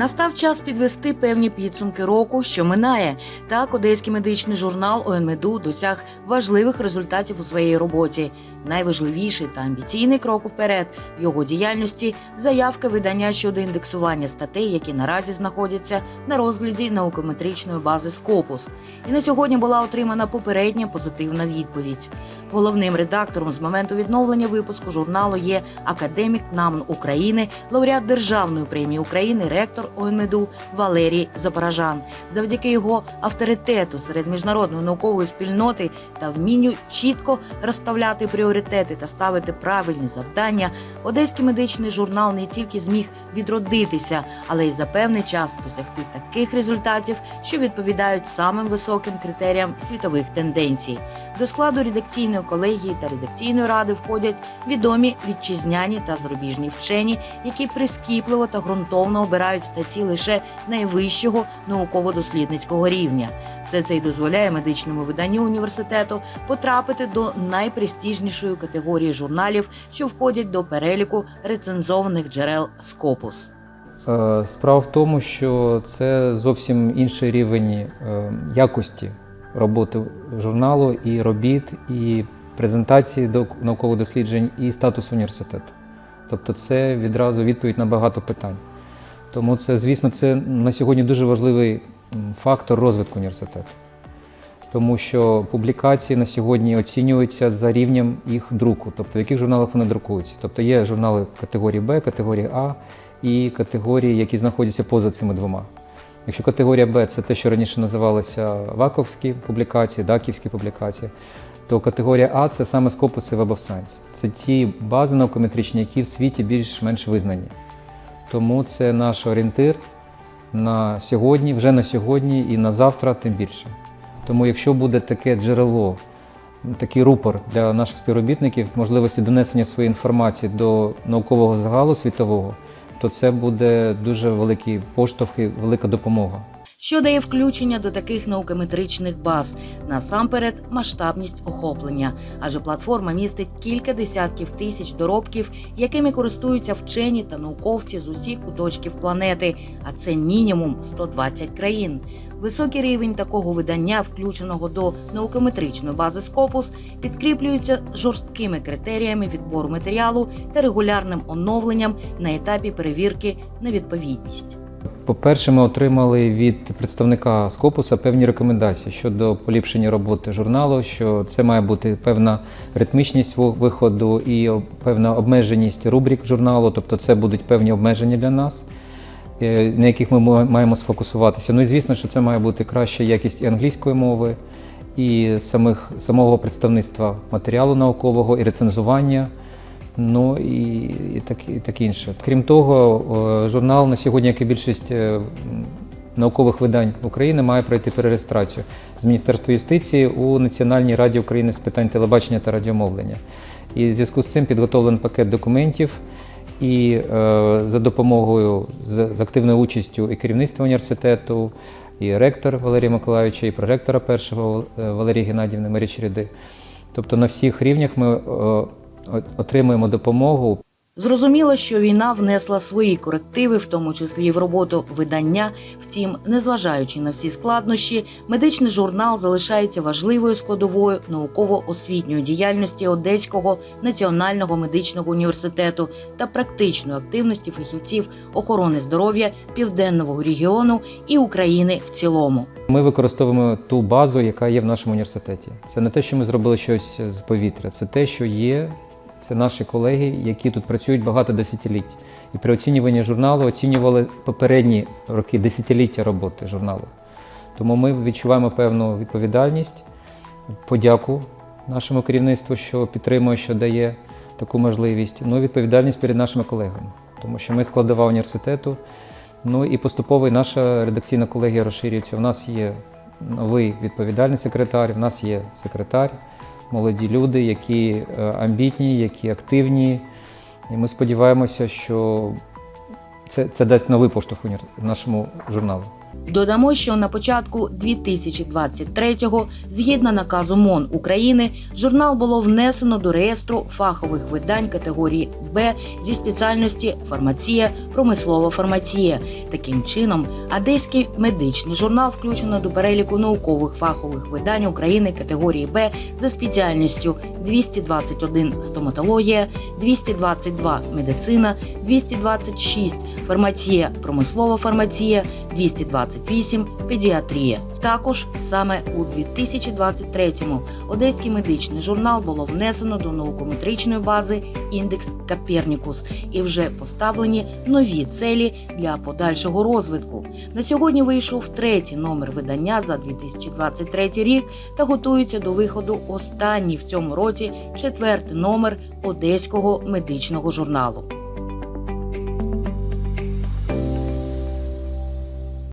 Настав час підвести певні підсумки року, що минає. Так, одеський медичний журнал ОНМЕДУ досяг важливих результатів у своїй роботі. Найважливіший та амбіційний крок вперед в його діяльності заявка видання щодо індексування статей, які наразі знаходяться на розгляді наукометричної бази Скопус. І на сьогодні була отримана попередня позитивна відповідь. Головним редактором з моменту відновлення випуску журналу є академік НАМН України, лауреат Державної премії України, ректор ОНМЕДУ Валерій Запорожан. Завдяки його авторитету серед міжнародної наукової спільноти та вмінню чітко розставляти пріоритети та ставити правильні завдання, одеський медичний журнал не тільки зміг відродитися, але й за певний час досягти таких результатів, що відповідають самим високим критеріям світових тенденцій. До складу редакційної колегії та редакційної ради входять відомі вітчизняні та зарубіжні вчені, які прискіпливо та ґрунтовно обирають статті лише найвищого науково-дослідницького рівня. Все це й дозволяє медичному виданню університету потрапити до найпрестижнішої категорії журналів, що входять до переліку рецензованих джерел Скопус. Е, Справа в тому, що це зовсім інший рівень е, якості роботи журналу і робіт, і презентації до наукових досліджень, і статус університету. Тобто це відразу відповідь на багато питань. Тому це, звісно, це на сьогодні дуже важливий фактор розвитку університету. Тому що публікації на сьогодні оцінюються за рівнем їх друку, тобто в яких журналах вони друкуються. Тобто є журнали категорії Б, категорії А і категорії, які знаходяться поза цими двома. Якщо категорія Б це те, що раніше називалося ваковські публікації, даківські публікації, то категорія А це саме скопуси Web of Science. Це ті бази наукометричні, які в світі більш-менш визнані. Тому це наш орієнтир на сьогодні, вже на сьогодні і на завтра, тим більше. Тому якщо буде таке джерело, такий рупор для наших співробітників, можливості донесення своєї інформації до наукового загалу світового, то це буде дуже великий поштовх і велика допомога. Що дає включення до таких наукометричних баз. Насамперед, масштабність охоплення, адже платформа містить кілька десятків тисяч доробків, якими користуються вчені та науковці з усіх куточків планети, а це мінімум 120 країн. Високий рівень такого видання, включеного до наукометричної бази Скопус, підкріплюється жорсткими критеріями відбору матеріалу та регулярним оновленням на етапі перевірки на відповідність. По-перше, ми отримали від представника Скопуса певні рекомендації щодо поліпшення роботи журналу, що це має бути певна ритмічність виходу і певна обмеженість рубрик журналу, тобто це будуть певні обмеження для нас, е, на яких ми маємо сфокусуватися. Ну і звісно, що це має бути краща якість і англійської мови, і самих, самого представництва матеріалу наукового, і рецензування. Ну і, і, так, і таке інше. Крім того, журнал на сьогодні, як і більшість е, наукових видань України, має пройти перереєстрацію з Міністерства юстиції у Національній раді України з питань телебачення та радіомовлення. І в зв'язку з цим підготовлений пакет документів. І е, за допомогою з, з активною участю і керівництва університету, і ректор Валерія Миколаївича, і проректора першого е, Валерії Геннадівни Марії Череди. Тобто на всіх рівнях ми е, отримуємо допомогу. Зрозуміло, що війна внесла свої корективи, в тому числі і в роботу видання. Втім, незважаючи на всі складнощі, медичний журнал залишається важливою складовою науково-освітньої діяльності Одеського національного медичного університету та практичної активності фахівців охорони здоров'я південного регіону і України в цілому. Ми використовуємо ту базу, яка є в нашому університеті. Це не те, що ми зробили щось з повітря, це те, що є. Це наші колеги, які тут працюють багато десятиліть. І при оцінюванні журналу оцінювали попередні роки, десятиліття роботи журналу. Тому ми відчуваємо певну відповідальність, подяку нашому керівництву, що підтримує, що дає таку можливість. Ну і відповідальність перед нашими колегами, тому що ми складова університету. Ну і поступово і наша редакційна колегія розширюється. У нас є новий відповідальний секретар, у нас є секретар, молоді люди, які е, амбітні, які активні. І ми сподіваємося, що це, це дасть новий поштовх нашому журналу. Додамо, що на початку 2023-го, згідно наказу МОН України, журнал було внесено до реєстру фахових видань категорії Б зі спеціальності фармація, промислова фармація. Таким чином, Одеський медичний журнал включено до переліку наукових фахових видань України категорії Б за спеціальністю 221 стоматологія, 222 медицина, 226 фармація, промислова фармація, 228 педіатрія. Також саме у 2023-му Одеський медичний журнал було внесено до наукометричної бази індекс Копернікус і вже поставлені нові цілі для подальшого розвитку. На сьогодні вийшов третій номер видання за 2023 рік та готується до виходу останній в цьому році четвертий номер Одеського медичного журналу.